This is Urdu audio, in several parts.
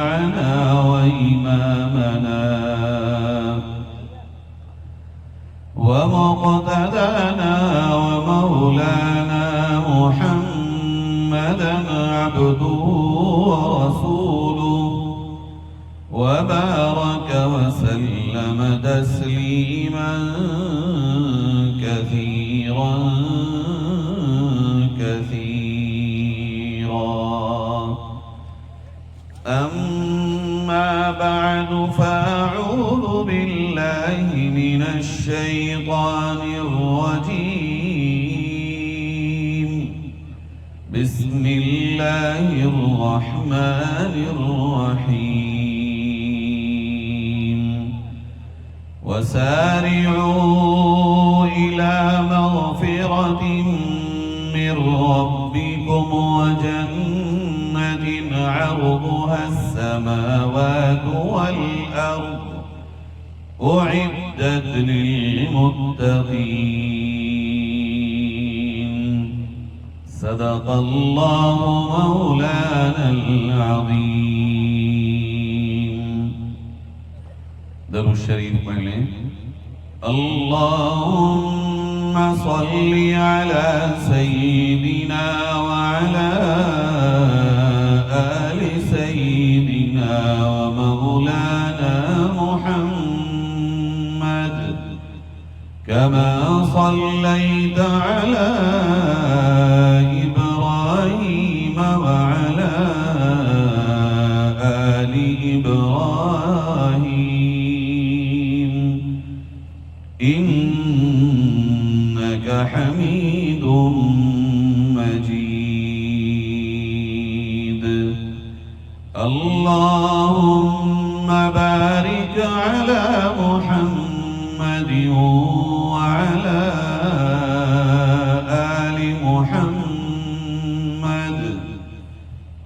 وشفيعنا وإمامنا. ومقتدانا ومولانا محمدا عبده ورسوله. وبارك وسلم تسليما كثيرا. الرجيم. بسم الله الرحمن الرحيم. وسارعوا إلى مغفرة من ربكم وجنة عرضها السماوات والأرض. أعدت للمتقين صدق الله مولانا العظيم. درو الشريف لیں اللهم صل على سيدنا وعلى كما صليت على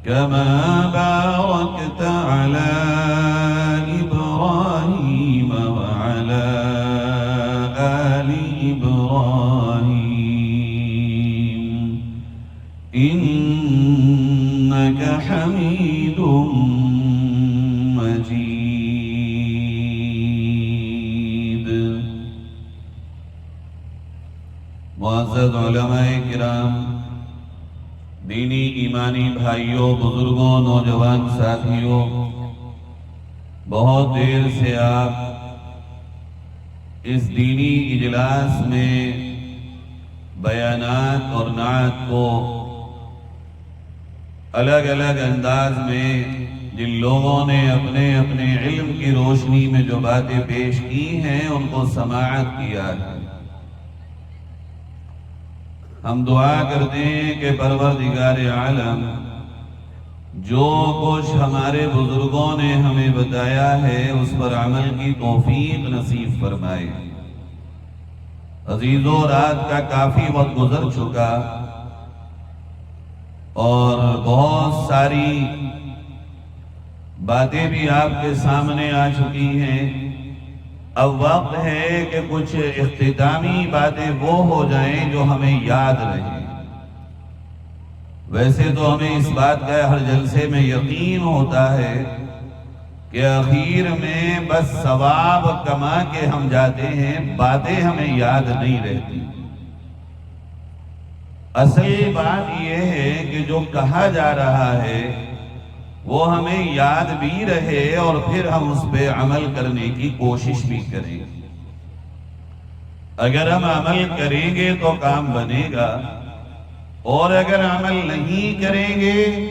كما باركت على إبراهيم وعلى آل إبراهيم. إنك حميد مجيد. معزز علماء کرام دینی، ایمانی بھائیوں بزرگوں، نوجوان ساتھیوں بہت دیر سے آپ اس دینی اجلاس میں بیانات اور نعت کو الگ الگ انداز میں جن لوگوں نے اپنے اپنے علم کی روشنی میں جو باتیں پیش کی ہیں، ان کو سماعت کیا ہے۔ ہم دعا کرتے ہیں کہ پروردگار عالم، جو کچھ ہمارے بزرگوں نے ہمیں بتایا ہے، اس پر عمل کی توفیق نصیب فرمائے۔ عزیزوں، رات کا کافی وقت گزر چکا اور بہت ساری باتیں بھی آپ کے سامنے آ چکی ہیں۔ اب وقت ہے کہ کچھ اختتامی باتیں وہ ہو جائیں جو ہمیں یاد رہیں۔ ویسے تو ہمیں اس بات کا ہر جلسے میں یقین ہوتا ہے کہ اخیر میں بس ثواب کما کے ہم جاتے ہیں، باتیں ہمیں یاد نہیں رہتی۔ اصل بات یہ ہے کہ جو کہا جا رہا ہے وہ ہمیں یاد بھی رہے اور پھر ہم اس پہ عمل کرنے کی کوشش بھی کریں اگر ہم عمل کریں گے تو کام بنے گا۔ اور اگر عمل نہیں کریں گے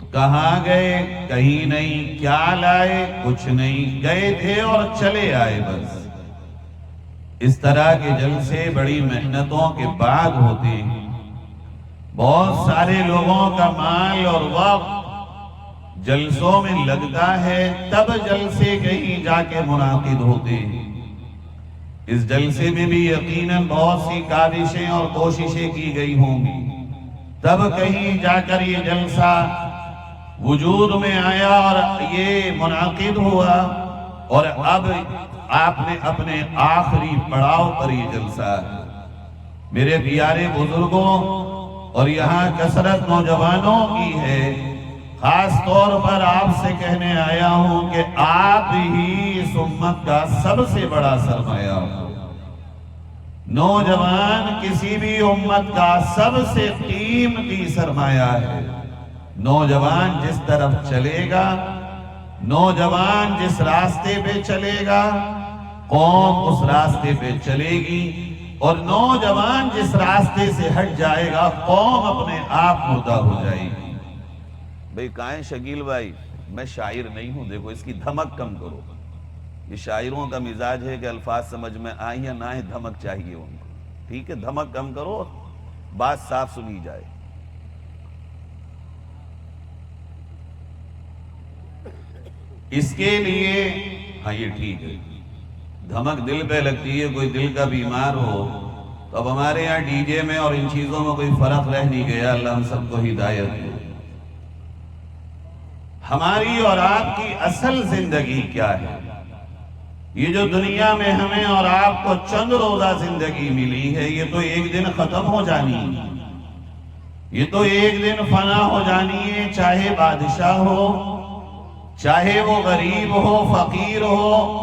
تو کہاں گئے؟ کہیں نہیں۔ کیا لائے؟ کچھ نہیں۔ گئے تھے اور چلے آئے بس۔ اس طرح کے جلسے بڑی محنتوں کے بعد ہوتے ہیں۔ بہت سارے لوگوں کا مال اور وقت جلسوں میں لگتا ہے تب جلسے کہیں جا کے منعقد ہوتے ہیں۔ اس جلسے میں بھی یقیناً بہت سی کاوشیں اور کوششیں کی گئی ہوں گی۔ تب کہیں جا کر یہ جلسہ وجود میں آیا اور یہ منعقد ہوا۔ اور اب آپ نے اپنے آخری پڑاؤ پر یہ جلسہ ہے۔ میرے پیارے بزرگوں، اور یہاں کثرت نوجوانوں کی ہے خاص طور پر آپ سے کہنے آیا ہوں کہ آپ ہی اس امت کا سب سے بڑا سرمایہ ہو۔ نوجوان کسی بھی امت کا سب سے قیمتی سرمایہ ہے۔ نوجوان جس طرف چلے گا، نوجوان جس راستے پہ چلے گا، قوم اس راستے پہ چلے گی۔ اور نوجوان جس راستے سے ہٹ جائے گا، قوم اپنے آپ مدہ ہو جائے گی۔ بھئی کائیں شکیل بھائی، میں شاعر نہیں ہوں، دیکھو اس کی دھمک کم کرو۔ یہ شاعروں کا مزاج ہے کہ الفاظ سمجھ میں آئیں یا نہ دھمک چاہیے ان کو۔ ٹھیک ہے، دھمک کم کرو، بات صاف سنی جائے۔ اس کے لیے ہاں یہ ٹھیک ہے۔ دھمک دل پہ لگتی ہے، کوئی دل کا بیمار ہو، تو اب ہمارے یہاں ڈی جے میں اور ان چیزوں میں کوئی فرق رہ نہیں گیا۔ اللہ ہم سب کو ہدایت دے۔ ہماری اور آپ کی اصل زندگی کیا ہے؟ یہ جو دنیا میں ہمیں اور آپ کو چند روزہ زندگی ملی ہے، یہ تو ایک دن ختم ہو جانی۔ ہے یہ تو ایک دن فنا ہو جانی ہے، چاہے بادشاہ ہو، چاہے وہ غریب ہو، فقیر ہو،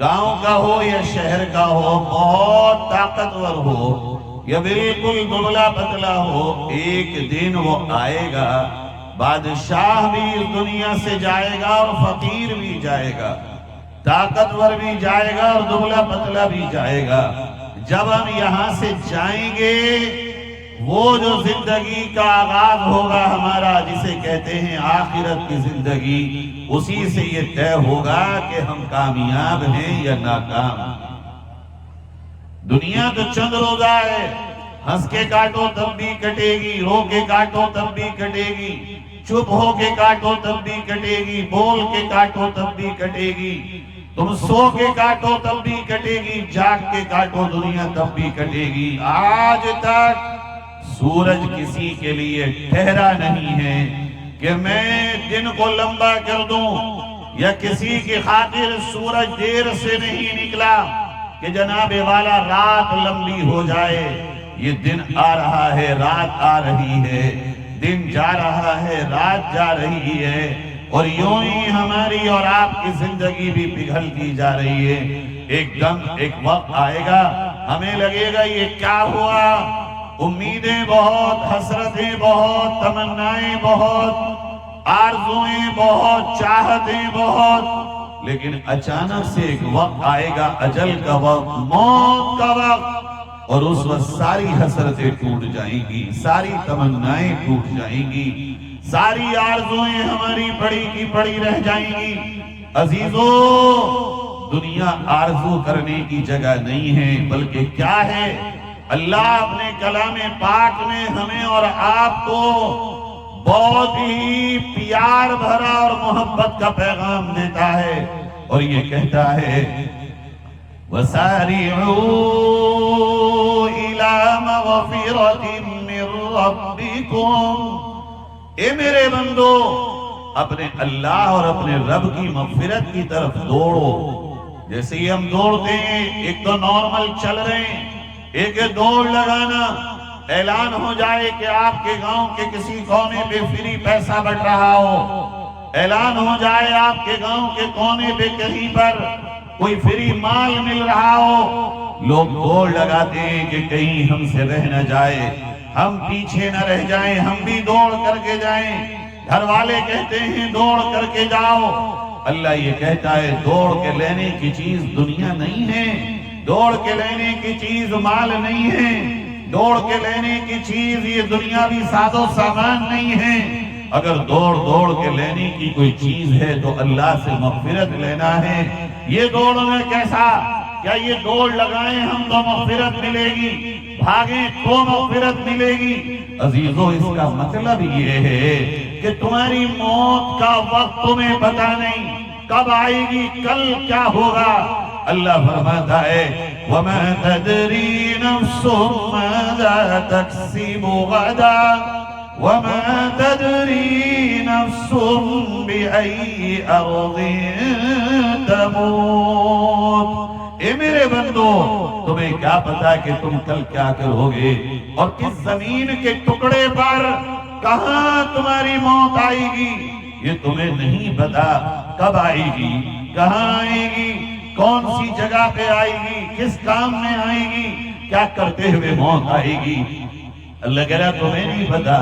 گاؤں کا ہو یا شہر کا ہو، بہت طاقتور ہو یا بالکل دبلا پتلا ہو، ایک دن وہ آئے گا۔ بادشاہ بھی اس دنیا سے جائے گا اور فقیر بھی جائے گا، طاقتور بھی جائے گا اور دبلا پتلا بھی جائے گا۔ جب ہم یہاں سے جائیں گے، وہ جو زندگی کا آغاز ہوگا ہمارا، جسے کہتے ہیں آخرت کی زندگی، اسی سے یہ طے ہوگا کہ ہم کامیاب ہیں یا ناکام۔ دنیا تو چند روزہ ہے، ہنس کے کاٹو تب بھی کٹے گی، رو کے کاٹو تب بھی کٹے گی۔ چپ ہو کے کاٹو تب بھی کٹے گی، بول کے کاٹو تب بھی کٹے گی۔ تم سو کے کاٹو تب بھی کٹے گی، جاگ کے کاٹو دنیا تب بھی کٹے گی۔ آج تک سورج کسی کے لیے ٹھہرا نہیں ہے کہ میں دن کو لمبا کر دوں یا کسی کی خاطر سورج دیر سے نہیں نکلا کہ جناب والا رات لمبی ہو جائے۔ یہ دن آ رہا ہے، رات آ رہی ہے۔ دن جا رہا ہے، رات جا رہی ہے اور یوں ہی ہماری اور آپ کی زندگی بھی پگھلتی جا رہی ہے۔ ایک دم ایک وقت آئے گا، ہمیں لگے گا یہ کیا ہوا؟ امیدیں بہت، حسرتیں بہت، تمنائیں بہت آرزویں بہت، چاہتیں بہت۔ لیکن اچانک سے ایک وقت آئے گا، اجل کا وقت، موت کا وقت۔ اور اس وقت ساری حسرتیں ٹوٹ جائیں گی، ساری تمنائیں ٹوٹ جائیں گی، ساری آرزویں ہماری پڑی کی پڑی رہ جائیں گی۔ عزیزو، دنیا آرزو کرنے کی جگہ نہیں ہے، بلکہ کیا ہے؟ اللہ اپنے کلام پاک میں ہمیں اور آپ کو بہت ہی پیار بھرا اور محبت کا پیغام دیتا ہے۔ اور یہ کہتا ہے وَسَارِعُوا إِلَى مَغْفِرَةٍ مِّن رَبِّكُمْ اے میرے بندو، اپنے اللہ اور اپنے رب کی مغفرت کی طرف دوڑو۔ جیسے ہی ہم دوڑتے ہیں، ایک تو نارمل چل رہے ہیں، ایک دوڑ لگانا۔ اعلان ہو جائے کہ آپ کے گاؤں کے کسی کونے پہ فری پیسہ بٹ رہا ہو۔ اعلان ہو جائے آپ کے گاؤں کے کونے پہ کہیں پر کوئی فری مال مل رہا ہو۔ لوگ دوڑ لگاتے ہیں کہ کہیں ہم سے رہ نہ جائے۔ ہم پیچھے نہ رہ جائیں، ہم بھی دوڑ کر کے جائیں۔ گھر والے کہتے ہیں، دوڑ کر کے جاؤ۔ اللہ یہ کہتا ہے، دوڑ کے لینے کی چیز دنیا نہیں ہے۔ دوڑ کے لینے کی چیز مال نہیں ہے۔ دوڑ کے لینے کی چیز یہ دنیاوی ساز و سامان نہیں ہے۔ اگر دوڑ دوڑ کے لینے کی کوئی چیز ہے تو اللہ سے مغفرت لینا ہے۔ یہ دوڑ میں کیسا؟ کیا یہ دوڑ لگائیں ہم تو مغفرت ملے گی؟ بھاگیں تو مغفرت ملے گی؟ عزیزو، اس کا مطلب یہ ہے کہ تمہاری موت کا وقت تمہیں پتا نہیں۔ کب آئے گی؟ کل کیا ہوگا؟ اللہ فرماتا ہے، وَمَا تَدْرِي نَفْسٌ مَاذَا تَكْسِبُ غَدًا وما تدري نفس بأي أرض تموت۔ اے میرے بندو، تمہیں کیا پتا کہ تم کل کیا کرو گے اور کس زمین کے ٹکڑے پر کہاں تمہاری موت آئے گی؟ یہ تمہیں نہیں پتا کب آئے گی، کہاں آئے گی، کون سی جگہ پہ آئے گی، کس کام میں آئے گی، کیا کرتے ہوئے موت آئے گی؟ اللہ کہہ رہا تمہیں نہیں پتا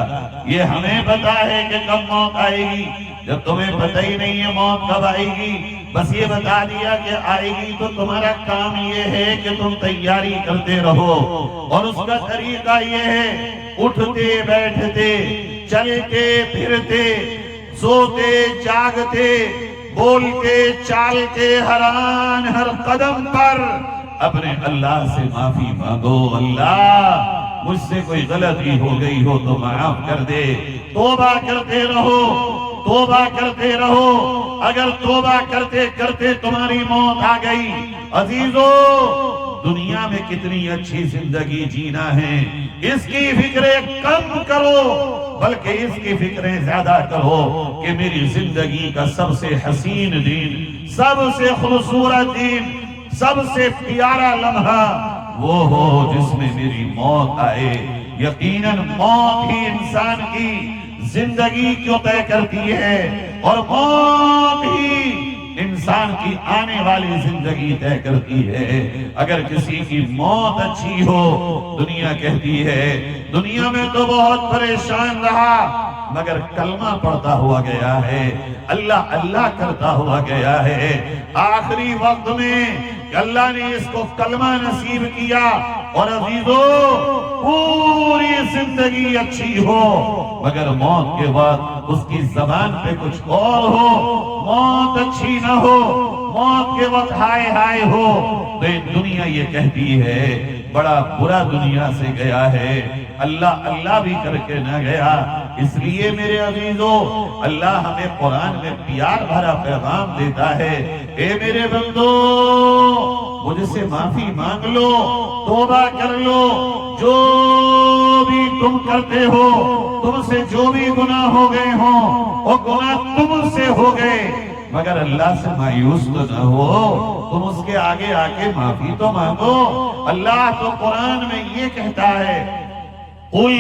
یہ ہمیں پتا ہے کہ کب موت آئے گی۔ جب تمہیں پتہ ہی نہیں ہے موت کب آئے گی بس یہ بتا دیا کہ آئے گی تو تمہارا کام یہ ہے کہ تم تیاری کرتے رہو۔ اور اس کا طریقہ یہ ہے، اٹھتے، بیٹھتے، چلتے، پھرتے، سوتے، جاگتے، بولتے، چالتے حران ہر قدم پر۔ اپنے اللہ سے معافی مانگو، اللہ، مجھ سے کوئی غلطی ہو گئی ہو تو معاف کر دے۔ توبہ کرتے رہو۔ توبہ کرتے رہو۔ اگر توبہ کرتے کرتے تمہاری موت آ گئی۔ عزیزو، دنیا میں کتنی اچھی زندگی جینا ہے۔ اس کی فکریں کم کرو، بلکہ اس کی فکریں زیادہ کرو کہ میری زندگی کا سب سے حسین دین سب سے خوبصورت دین سب سے پیارا لمحہ وہ ہو جس میں میری موت آئے۔ یقیناً موت ہی انسان کی۔ زندگی کیوں طے کرتی ہے اور موت ہی انسان کی آنے والی زندگی طے کرتی ہے۔ اگر کسی کی موت اچھی ہو، دنیا کہتی ہے، دنیا میں تو بہت پریشان رہا، مگر کلمہ پڑھتا ہوا گیا ہے، اللہ اللہ کرتا ہوا گیا ہے۔ آخری وقت میں اللہ نے اس کو کلمہ نصیب کیا، اور عزیزو، پوری زندگی اچھی ہو، مگر موت کے بعد اس کی زبان پہ کچھ اور ہو۔ اچھی نہ ہو، موت کے وقت ہائے ہائے ہو۔ تو دنیا یہ کہتی ہے، بڑا برا دنیا سے گیا ہے۔ اللہ اللہ بھی کر کے نہ گیا۔ اس لیے میرے عزیزو، اللہ ہمیں قرآن میں پیار بھرا پیغام دیتا ہے۔ اے میرے بندو، مجھ سے معافی مانگ لو، توبہ کر لو۔ جو بھی تم کرتے ہو، تم سے جو بھی گناہ ہو گئے ہوں، وہ گناہ تم سے ہو گئے۔ مگر اللہ سے مایوس تو نہ ہو تم اس کے آگے آگے معافی تو مانگو اللہ تو قرآن میں یہ کہتا ہے قل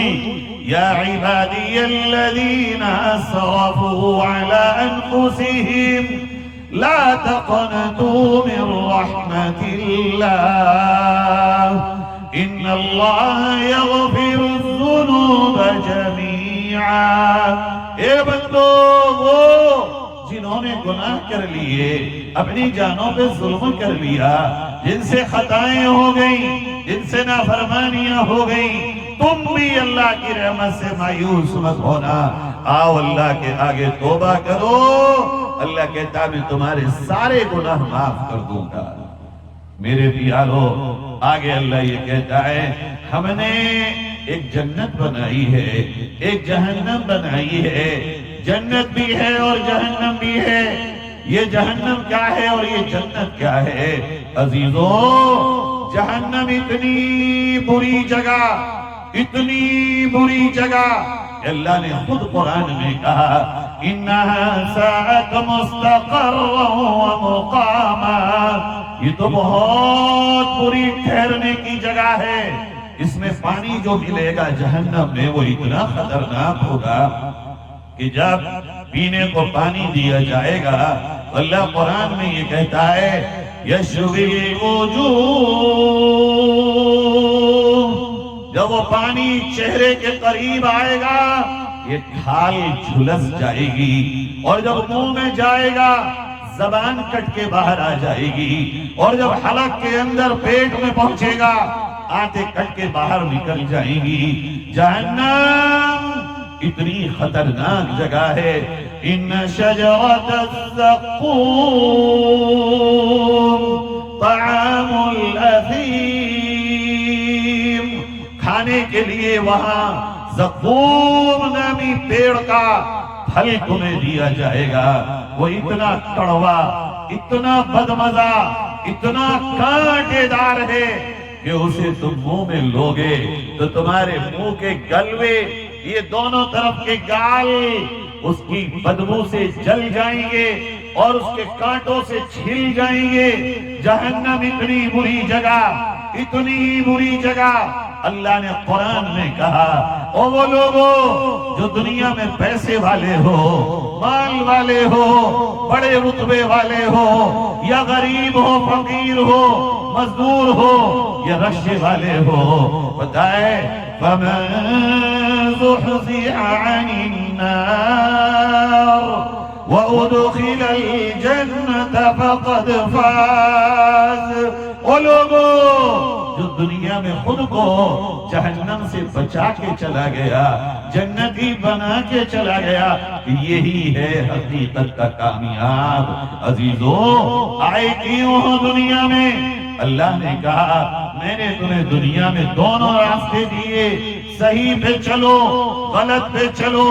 يا عبادي الذين أسرفوا على أنفسهم لا تقنطوا من رحمة الله إن الله يغفر الذنوب جميعا اے بندو وہ جنہوں نے گناہ کر لیے، اپنی جانوں پہ ظلم کر لیا۔ جن سے خطائیں ہو گئیں، جن سے نافرمانیاں ہو گئیں، تم بھی اللہ کی رحمت سے مایوس مت ہونا۔ آؤ اللہ کے آگے توبہ کرو۔ اللہ کہتا میں تمہارے سارے گناہ معاف کر دوں گا۔ میرے پیارو آگے اللہ یہ کہتا ہے، ہم نے ایک جنت بنائی ہے، ایک جہنم بنائی ہے۔ جنت بھی ہے اور جہنم بھی ہے۔ یہ جہنم کیا ہے اور یہ جنت کیا ہے؟ عزیزو، جہنم اتنی بری جگہ، اتنی بری جگہ۔ اللہ نے خود قرآن میں کہا، انہا ساعت مستقر و مقاما یہ تو بہت بری ٹھہرنے کی جگہ ہے۔ اس میں پانی جو ملے گا جہنم میں وہ اتنا خطرناک ہوگا۔ کہ جب پینے کو پانی دیا جائے گا، اللہ قرآن میں یہ کہتا ہے یشوی وجوہ جب وہ پانی چہرے کے قریب آئے گا، یہ کھال جھلس جائے گی۔ اور جب منہ میں جائے گا، زبان کٹ کے باہر آ جائے گی۔ اور جب حلق کے اندر پیٹ میں پہنچے گا آتے کٹ کے باہر نکل جائیں گی۔ جہنم! اتنی خطرناک جگہ ہے۔ ان شجرت الزقوم طعام الاثیم کھانے کے لیے وہاں زقوم نامی پیڑ کا پھل تمہیں دیا جائے گا۔ وہ اتنا کڑوا اتنا بدمزہ، اتنا کانٹے دار ہے کہ اسے تم منہ میں لوگے تو تمہارے منہ کے گلوے یہ دونوں طرف کے گال اس کی بدبو سے جل جائیں گے۔ اور اس کے کانٹوں سے چھل جائیں گے۔ جہنم اتنی بری جگہ، اتنی ہی بری جگہ۔ اللہ نے قرآن میں کہا، او وہ لوگوں جو دنیا میں پیسے والے ہو، مال والے ہو، بڑے رتبے والے ہو، یا غریب ہو، فقیر ہو، مزدور ہو، یا رشے والے ہو، بتائے، فَمَن زُحْزِحَ عَنِ النَّارِ وَأُدْخِلَ الْجَنَّةَ فَقَدْ فَازَ. او لوگوں جو دنیا میں خود کو جہنم سے بچا کے چلا گیا، جنتی بنا کے چلا گیا، یہی ہے حقیقت کا کامیاب. عزیزوں آئے کیوں ہو دنیا میں؟ اللہ نے کہا، میں نے تمہیں دنیا میں دونوں راستے دیے، صحیح پہ چلو، غلط پہ چلو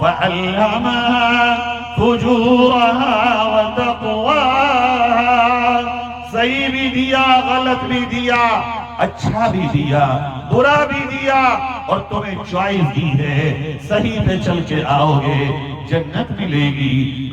فَعَلَّمَهَا فجورها وتقواها. صحیح بھی دیا، غلط بھی دیا اچھا بھی دیا، برا بھی دیا اور تمہیں چوائس دی ہے۔ صحیح پہ چل کے آؤ گے، جنت ملے گی۔